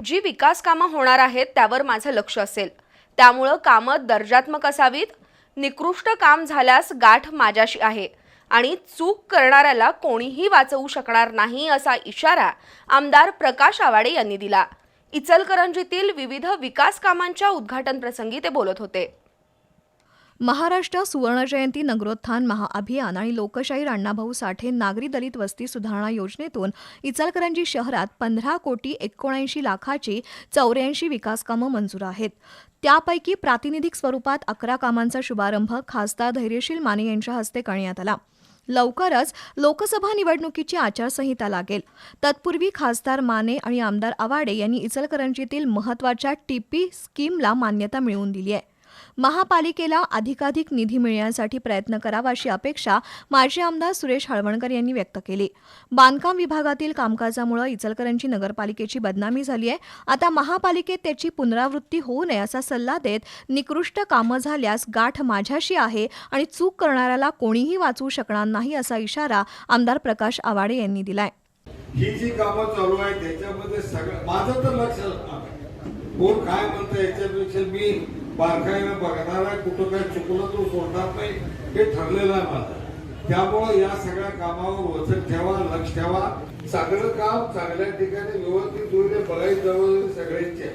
जी विकास कामं होणार आहेत त्यावर माझं लक्ष असेल. त्यामुळं कामं दर्जात्मक असावीत निकृष्ट काम झाल्यास गाठ माझ्याशी आहे आणि चूक करणाऱ्याला कोणीही वाचवू शकणार नाही असा इशारा आमदार प्रकाश आवाडे यांनी दिला. इचलकरंजीतील विविध विकास कामांच्या उद्घाटन प्रसंगी ते बोलत होते. महाराष्ट्र सुवर्णजयंती नगरोत्थान महाअभियान आणि लोकशाही अण्णाभाऊ साठे नागरी दलित वस्ती सुधारणा योजनेतून इचलकरंजी शहरात पंधरा कोटी एकोणऐंशी लाखाची चौऱ्याऐंशी विकासकामं मंजूर आहेत. त्यापैकी प्रातिनिधिक स्वरूपात अकरा कामांचा शुभारंभ खासदार धैर्यशील माने यांच्या हस्ते करण्यात आला. लवकरच लोकसभा निवडणुकीची आचारसंहिता लागेल. तत्पूर्वी खासदार माने आणि आमदार आवाडे यांनी इचलकरंजीतील महत्त्वाच्या टीपी स्कीमला मान्यता मिळवून दिली आहे. महापालिकेला अधिकाधिक निधी मिळण्यासाठी प्रयत्न करावा अशी अपेक्षा माजी आमदार सुरेश हळवणकर यांनी व्यक्त केली. बांधकाम विभागातील कामकाजामुळे इचलकरंजी नगरपालिकेची बदनामी झाली आहे. आता महापालिकेत त्याची पुनरावृत्ती होऊ नये असा सल्ला देत निकृष्ट कामं झाल्यास गाठ माझ्याशी आहे आणि चूक करणाऱ्याला कोणीही वाचवू शकणार नाही असा इशारा आमदार प्रकाश आवाडे यांनी दिलाय. ही जी कामं चालू आहे त्याच्यामध्ये सगळं माझं तर लक्ष कोण काय म्हणतं याच्यापेक्षा मी बारकाईनं बघणार आहे कुठं काय चुकलं तो सोडणार नाही. हे ठरलेलं आहे माझं. त्यामुळं या सगळ्या कामावर वचन ठेवा लक्ष ठेवा. सगळं काम चांगल्या ठिकाणी व्यवस्थित होईल बघायची जवळ सगळ्यांची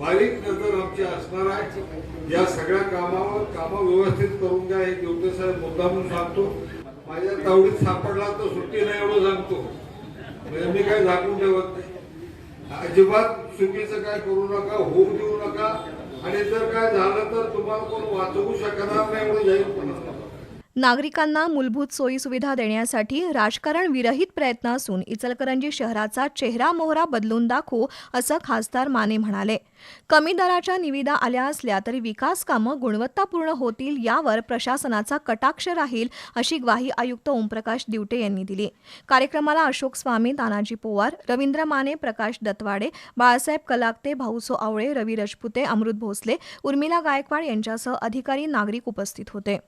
बारीक नजर आमची असणार आहे. या सगळ्या कामावर कामं व्यवस्थित करून घ्या हे देवते साहेब मुद्दा म्हणून सांगतो. माझ्या तावडीत सापडला तर सुट्टी नाही एवढं सांगतो. म्हणजे मी काही झाकून ठेवत नाही. अजिबात चुकीचं काय करू नका होऊ देऊ नका. आणि जर काय झालं तर तुम्हाला कोण वाचवू शकणार नाही एवढं जाहीरपणा सांगा. नागरिकांना मूलभूत सोयी सुविधा देण्यासाठी राजकारण विरहित प्रयत्न असून इचलकरंजी शहराचा चेहरा मोहरा बदलून दाखवू असं खासदार माने म्हणाले. कमी दराच्या निविदा आल्या असल्या तरी विकास कामं गुणवत्तापूर्ण होतील यावर प्रशासनाचा कटाक्ष राहील अशी ग्वाही आयुक्त ओमप्रकाश दिवटे यांनी दिली. कार्यक्रमाला अशोक स्वामी तानाजी पोवार रवींद्र माने प्रकाश दत्वाडे बाळासाहेब कलाकते भाऊसो आवळे रवी रजपुते अमृत भोसले उर्मिला गायकवाड यांच्यासह अधिकारी नागरिक उपस्थित होते.